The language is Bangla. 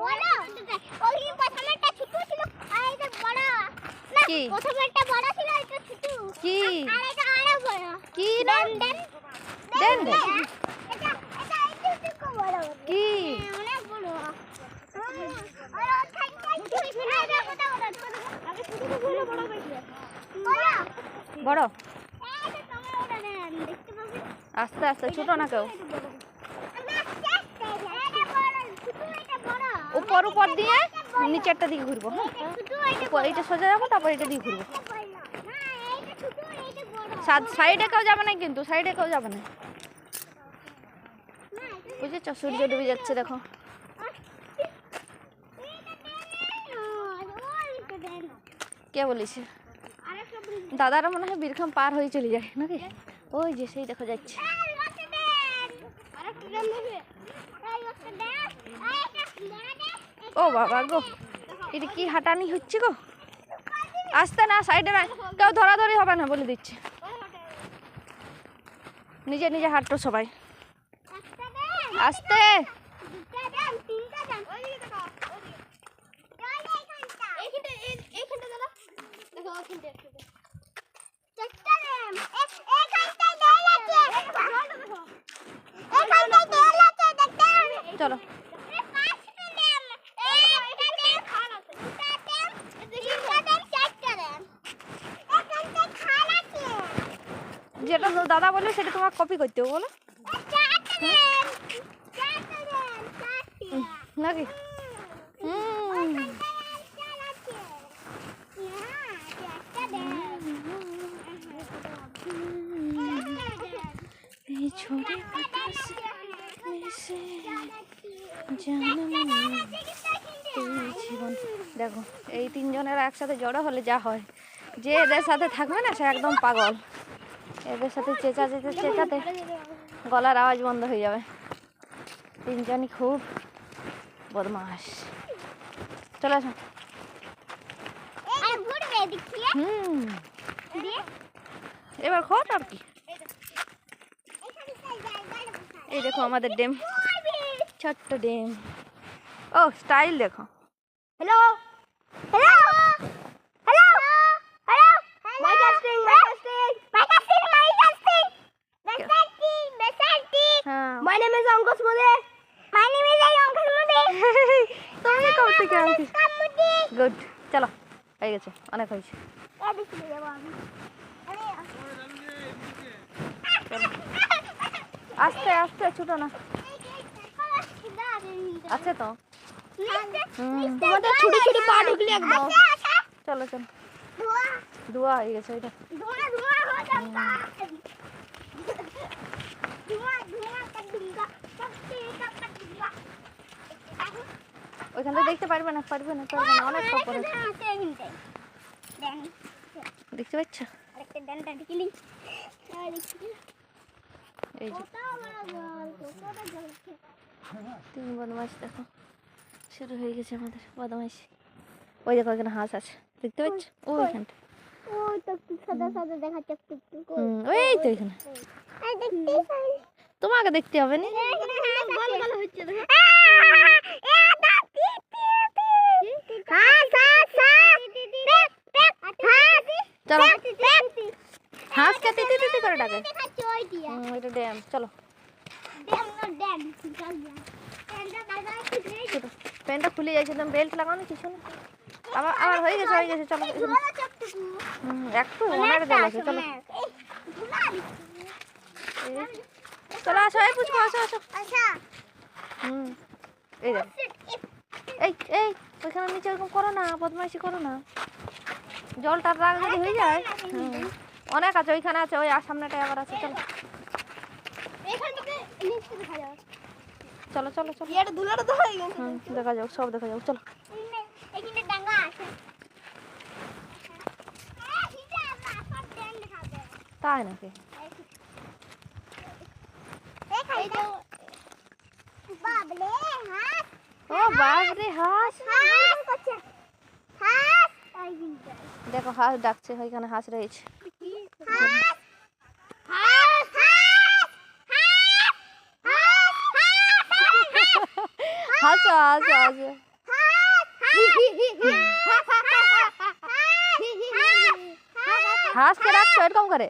বড়। ওই প্রথমেরটা ছোট ছিল আর এটা বড়। না কি? প্রথমেরটা বড় ছিল এটা ছোট। কি? আর এটা আরও বড়। কি না দেন। দেন দেন। এটা এটা এটা একটু বড় কি? অনেক বড়। আর ওর থাকতে এই দেখো দেখো দেখো আগে ছোট ছিল বড় হয়েছে বড়? বড়। এই যে তোমার ওটা দেন দেখতে পাবে। আস্তে আস্তে ছোট না কেউ। উপর দিয়ে নিচেরটা দিকে ঘুরবো হ্যাঁ? এইটা সোজা যাব তারপর এটা দিয়ে ঘুরবো। সাইডে কেউ যাবে না কিন্তু, সাইডে কেউ যাবে না। বুঝেছ? সূর্য ডুবে যাচ্ছে, দেখো। কে বলিস দাদারা মনে হয় বীরখাম পার হয়ে চলে যায়, নাকি? ওই যে সেই দেখা যাচ্ছে। ও বাবা গো, এটা কি হাঁটানি হচ্ছে গো? আসতে না সাইডে না, কেউ ধরাধরি হবে না বলে দিচ্ছে। নিজে নিজে হাঁটতো সবাই। আসতে। চলো। যেটা দাদা বলবে সেটা তোমার কপি করতে হবে বলো। নাকি? ছোটে জীবন দেখো এই তিনজনের একসাথে জড়ো হলে যা হয়। যে এদের সাথে থাকবে না সে একদম পাগল। এদের সাথে চেঁচা চেঁচা চেঁচাতে গলার আওয়াজ বন্ধ হয়ে যাবে। তিনজনই খুব বদমাস চলে আসো। এবার খোট আর কি। এই দেখো আমাদের ডেম। ছোট্ট ডেম। ও, স্টাইল দেখো। হ্যালো থেকে কামুদি গুড চলো হয়ে গেছে অনেক হয়েছে। আস্তে আস্তে ছোটো না। আছে তো। তোমাদের ছোট ছোট পা ঢুকলে একদম। চলো চলো। ধোয়া। ধোয়া হয়ে গেছে ওইটা। ধোয়া ধোয়া। ওইখান দেখতে পারবে না পারবে না পারবে না অনেক খবর আছে। দেখতে পাচ্ছ? এই যে। তিন বদমাস দেখো শুরু হয়ে গেছে আমাদের বদমাইশ। ওই দেখো এখানে হাঁস আছে। দেখতে পাচ্ছ? ওইখানটা। হুম ওই তো এখানে তোমাকে দেখতে হবে না? চলো। হাঁসকে তিতি তিতি করে ডাকে। ড্যাম চলো। প্যান্টটা খুলে যাচ্ছে একদম বেল্ট লাগানো কিছু না। আমার আমার হয়ে গেছে হয়ে গেছে চলো। একটু অনেক জল আছে চলো। চলো আসো এই পুচকো আসো আসো। হুম এই। এই এই। ওইখানে নিচে এরকম করো না বদমাইশি করো না। জলটার রাগ যদি হয়ে যায় অনেক আছে ওইখানে আছে ওই আর সামনেটায় আবার আছে চলো। চলো চলো চলো। দেখা যাক সব দেখা যাক চলো। তাই নাকি? বাবলে হাত ও বাপরে, হাঁস। দেখো, হাঁস ডাকছে ওইখানে হাঁস রয়েছে। হাঁস আসো আসো হাঁসকে রাখছো এরকম করে।